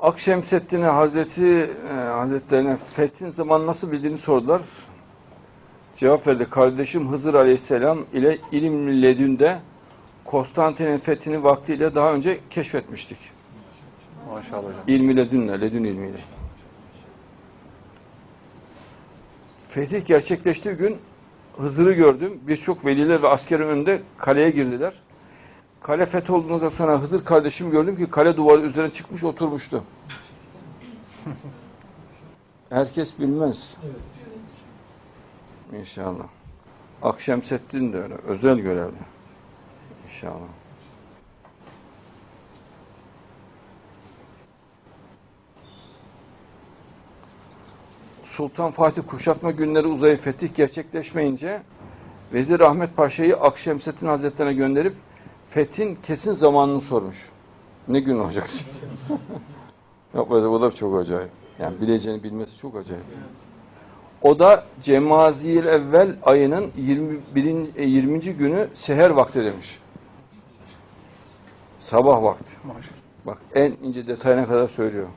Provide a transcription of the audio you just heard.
Akşemseddin'e Hazreti e, Hazretlerine fethin zamanı nasıl bildiğini sordular. Cevap verdi. Kardeşim Hızır Aleyhisselam ile ilim ledünde Konstantin'in fethini vaktiyle daha önce keşfetmiştik. Maşallah hocam. İlmi ledünle, ledün ilmiyle. Fetih gerçekleştiği gün Hızır'ı gördüm. Birçok veliler ve askerin önünde kaleye girdiler. Kale fetholduktan sonra Hızır kardeşimi gördüm ki kale duvarı üzerine çıkmış oturmuştu. Herkes bilmez. İnşallah. Akşemseddin de öyle. Özel görevli. İnşallah. Sultan Fatih kuşatma günleri uzayıp fetih gerçekleşmeyince Vezir Ahmet Paşa'yı Akşemseddin Hazretlerine gönderip fethin kesin zamanını sormuş. Ne gün olacak? Yok böyle o da çok acayip. Yani bileceğini bilmesi çok acayip. O da Cemaziyel evvel ayının 21. e, 20. günü seher vakti demiş. Sabah vakti. Bak en ince detayına kadar söylüyor.